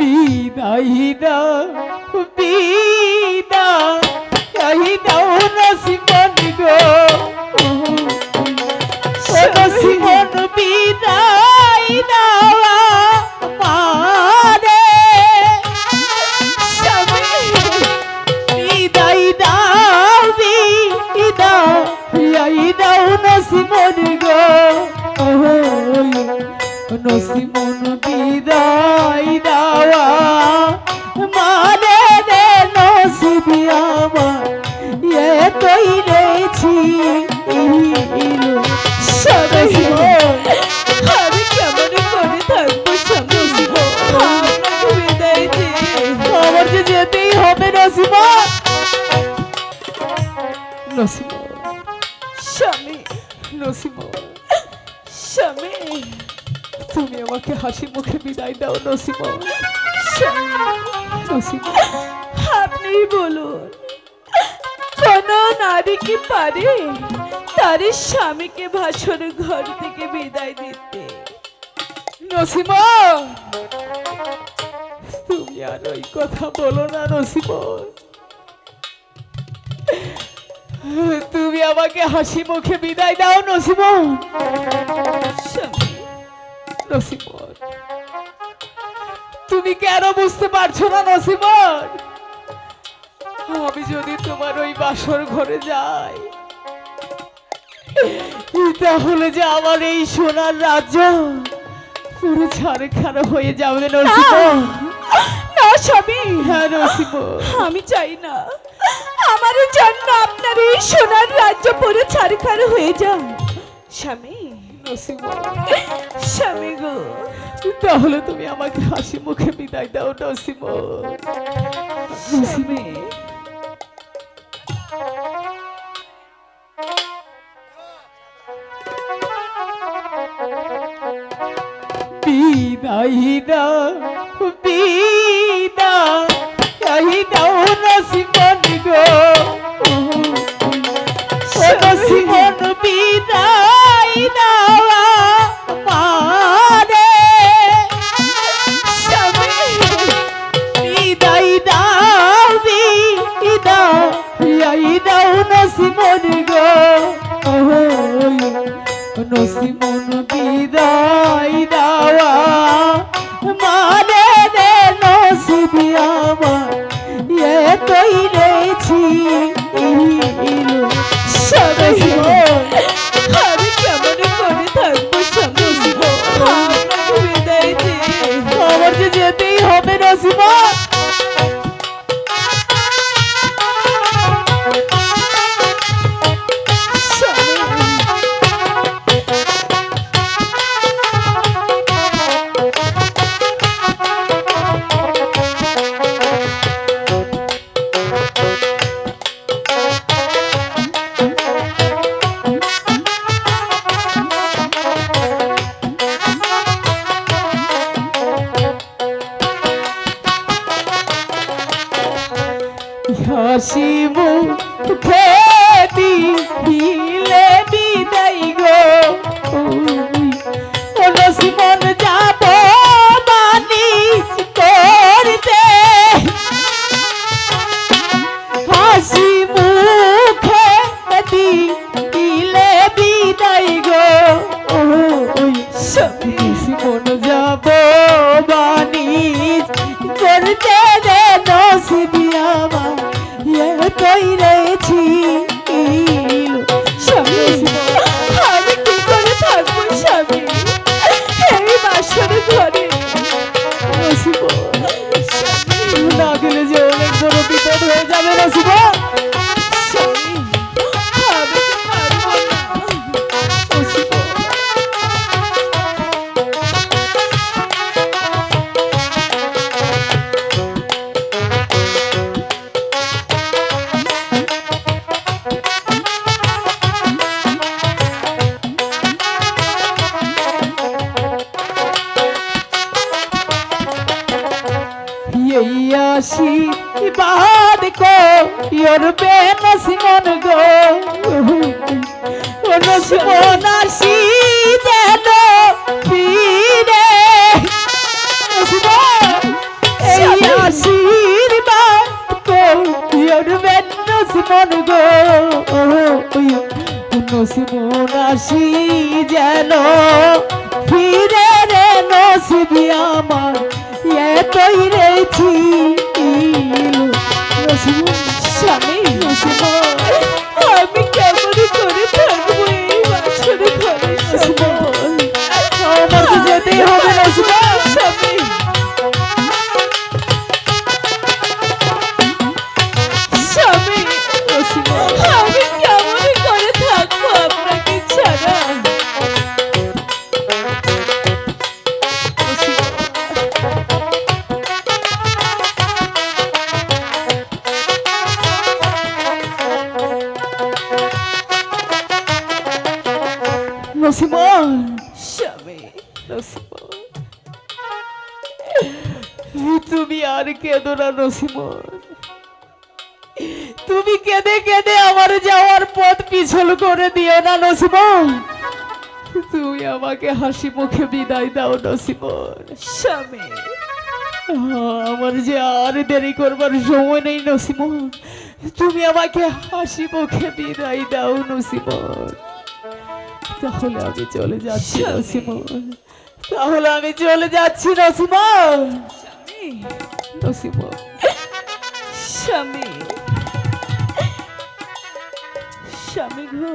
বিদায় দাও বিদায় দাও নসিমন গো। ও নসিমন বিদায় দাও নসিমন গো। নসিমন নসিমন স্বামী নসিমন স্বামী তুমি আমাকে হাসি মুখে বিদায় দাও নসিমন আপনি বলুন কোন নারী কি পারে তার স্বামীকে ভাসর ঘর থেকে বিদায় দিতে নসিমন তুমি আর ওই কথা বলো না নসিমন তুমি আমাকে হাসি মুখে বিদায় দাও নসিমন নসিমন তুমি কেন বুঝতে পারছ না নসিমন আমি যদি তোমার ওই বাসর ঘরে যাই তাহলে যে আমার এই সোনার রাজ্য পুরো ছাড় খারাপ হয়ে যাবে নসিমন না স্বামী। হ্যাঁ নসিমন আমি চাই না। আমার জন্য আপনার এই সোনার রাজ্য পুরো হয়ে যান স্বামী স্বামী গো, তাহলে তুমি আমাকে হাসি মুখে বিদায় দাও স্বামী বিদায় দাও নসিমন বিদায় দাও হবে নসিমন খেদি দিলে বিদায় গো। ও নসিমন ইয়র পে নসিমন গো। ও নসিমন আসি দেন পিরে এই আশীর্বাদ তো ইয়র পে নসিমন গো। ও নসিমন আসি যেন ফিরে রে নসিবি আমার। এতই রেছি। নসিমন স্বামী নসিমন নসিমন স্বামী নসিমন তুমি আর কেঁদো না নসিমন তুমি কেঁদে কেঁদে আমার যাওয়ার পথ পিছল করে দিও না নসিমন তুমি আমাকে হাসি মুখে বিদায় দাও নসিমন স্বামী আমার যে আর দেরি করবার সময় নেই নসিমন তুমি আমাকে হাসি মুখে বিদায় দাও নসিমন তাহলে আমি চলে যাচ্ছি নসিমন তাহলে আমি চলে যাচ্ছি নসিমন নসিমন স্বামী। স্বামী গো।